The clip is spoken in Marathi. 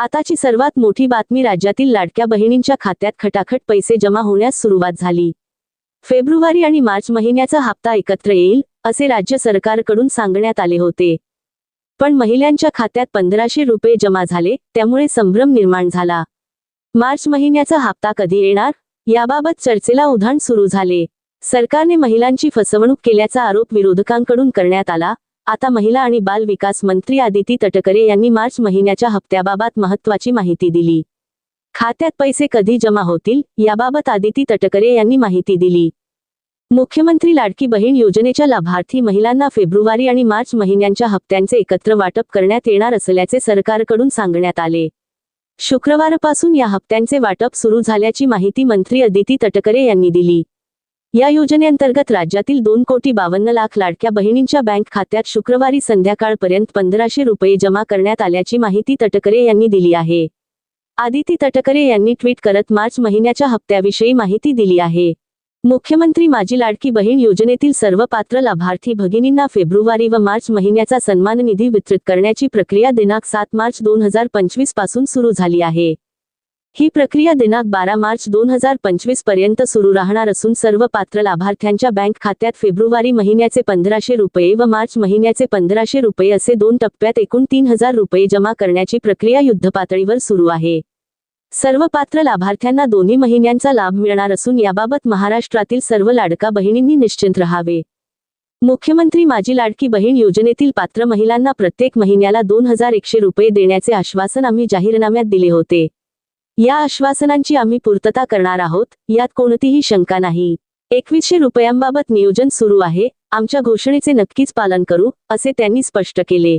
आताची सर्वात मोठी बातमी राज्यातील लाडक्या बहिणींच्या खात्यात खटाखट पैसे जमा होण्यास सुरुवात झाली. फेब्रुवारी आणि मार्च महिन्याचा हप्ता एकत्र येईल असे राज्य सरकारकडून सांगण्यात आले होते. पण महिलांच्या खात्यात पंधराशे रुपये जमा झाले त्यामुळे संभ्रम निर्माण झाला. मार्च महिन्याचा हप्ता कधी येणार? याबाबत चर्चेला उधाण सुरू झाले. सरकारने महिलांची फसवणूक केल्याचा आरोप विरोधकांकडून करण्यात आला आता महिला आणि बाल विकास मंत्री आदिती तटकरे यांनी मार्च महिन्याच्या हप्त्याबाबत महत्त्वाची माहिती दिली. खात्यात पैसे कधी जमा होतील याबाबत आदिती तटकरे यांनी माहिती दिली. मुख्यमंत्री लाडकी बहीण योजनेच्या लाभार्थी महिलांना फेब्रुवारी आणि मार्च महिन्यांच्या हप्त्यांचे एकत्र वाटप करण्यात येणार असल्याचे सरकारकडून सांगण्यात आले. शुक्रवारपासून या हप्त्यांचे वाटप सुरू झाल्याची माहिती मंत्री अदिती तटकरे यांनी दिली. या योजनेअंतर्गत राज्यातील दोन कोटी बावन्न लाख लाडक्या बहिणींच्या बँक खात्यात शुक्रवारी संध्याकाळपर्यंत पंधराशे रुपये जमा करण्यात आल्याची माहिती तटकरे यांनी दिली आहे. आदिती तटकरे यांनी ट्विट करत मार्च महिन्याच्या हप्त्याविषयी माहिती दिली आहे. मुख्यमंत्री माजी लाडकी बहीण योजनेतील सर्व पात्र लाभार्थी भगिनींना फेब्रुवारी व मार्च महिन्याचा सन्मान निधी वितरित करण्याची प्रक्रिया दिनांक सात मार्च दोन हजार पंचवीसपासून सुरू झाली आहे. ही प्रक्रिया दिनांक बारा मार्च दोन हजार पंचवीसपर्यंत सुरू राहणार असून सर्व पात्र लाभार्थ्यांच्या बँक खात्यात फेब्रुवारी महिन्याचे पंधराशे रुपये व मार्च महिन्याचे पंधराशे रुपये असे दोन टप्प्यात एकूण तीन हजार रुपये जमा करण्याची प्रक्रिया युद्धपातळीवर सुरू आहे. सर्व पात्र लाभार्थ्यांना दोन्ही महिन्यांचा लाभ मिळणार असून याबाबत महाराष्ट्रातील सर्व लाडका बहिणींनी निश्चिंत राहावे. मुख्यमंत्री माझी लाडकी बहीण योजनेतील पात्र महिलांना प्रत्येक महिन्याला दोन हजार एकशे रुपये देण्याचे आश्वासन आम्ही जाहीरनाम्यात दिले होते. या आश्वासनांची आम्ही पूर्तता करणार आहोत यात कोणतीही शंका नाही. एकवीसशे रुपयांबाबत नियोजन सुरू आहे आमच्या घोषणेचे नक्कीच पालन करू असे त्यांनी स्पष्ट केले.